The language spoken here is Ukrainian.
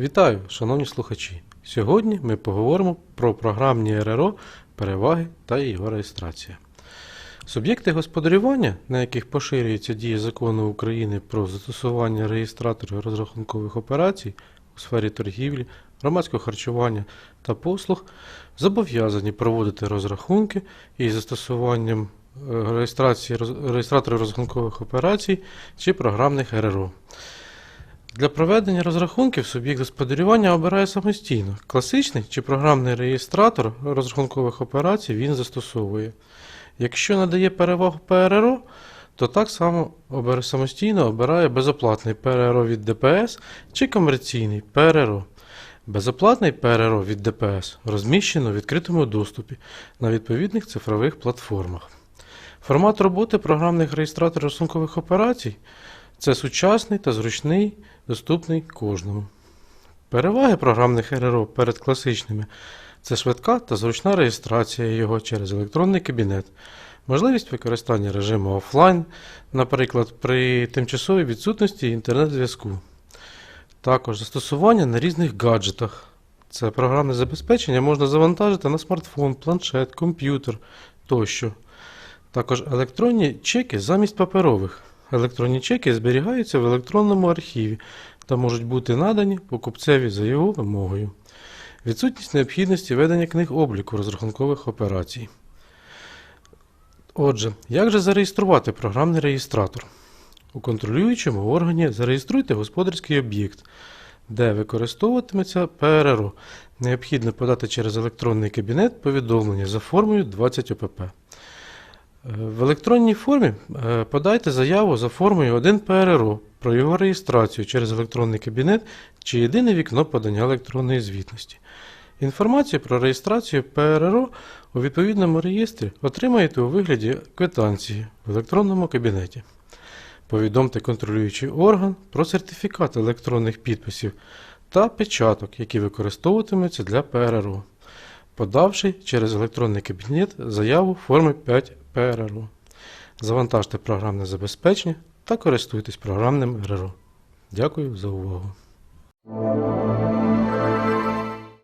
Вітаю, шановні слухачі! Сьогодні ми поговоримо про програмні РРО, переваги та його реєстрація. Суб'єкти господарювання, на яких поширюється дія закону України про застосування реєстраторів розрахункових операцій у сфері торгівлі, громадського харчування та послуг, зобов'язані проводити розрахунки із застосуванням е, реєстрації реєстраторів розрахункових операцій чи програмних РРО. Для проведення розрахунків суб'єкт господарювання обирає самостійно. Класичний чи програмний реєстратор розрахункових операцій він застосовує. Якщо надає перевагу ПРРО, то так само самостійно обирає безоплатний ПРРО від ДПС чи комерційний ПРРО. Безоплатний ПРРО від ДПС розміщено в відкритому доступі на відповідних цифрових платформах. Формат роботи програмних реєстраторів розрахункових операцій це сучасний та зручний, доступний кожному. Переваги програмних РРО перед класичними це швидка та зручна реєстрація його через електронний кабінет, можливість використання режиму офлайн, наприклад, при тимчасовій відсутності інтернет-зв'язку. Також застосування на різних гаджетах. Це програмне забезпечення можна завантажити на смартфон, планшет, комп'ютер тощо. Також електронні чеки замість паперових. Електронні чеки зберігаються в електронному архіві та можуть бути надані покупцеві за його вимогою. Відсутність необхідності ведення книг обліку розрахункових операцій. Отже, як же зареєструвати програмний реєстратор? У контролюючому органі зареєструйте господарський об'єкт, де використовуватиметься ПРРО. Необхідно подати через електронний кабінет повідомлення за формою 20 ОПП. В електронній формі е, подайте заяву за формою 1 ПРРО про його реєстрацію через електронний кабінет чи єдине вікно подання електронної звітності. Інформацію про реєстрацію ПРРО у відповідному реєстрі отримаєте у вигляді квитанції в електронному кабінеті. Повідомте контролюючий орган про сертифікат електронних підписів та печаток, які використовуватимуться для ПРРО подавши через електронний кабінет заяву форми 5 ПРРО. Завантажте програмне забезпечення та користуйтесь програмним РРО. Дякую за увагу.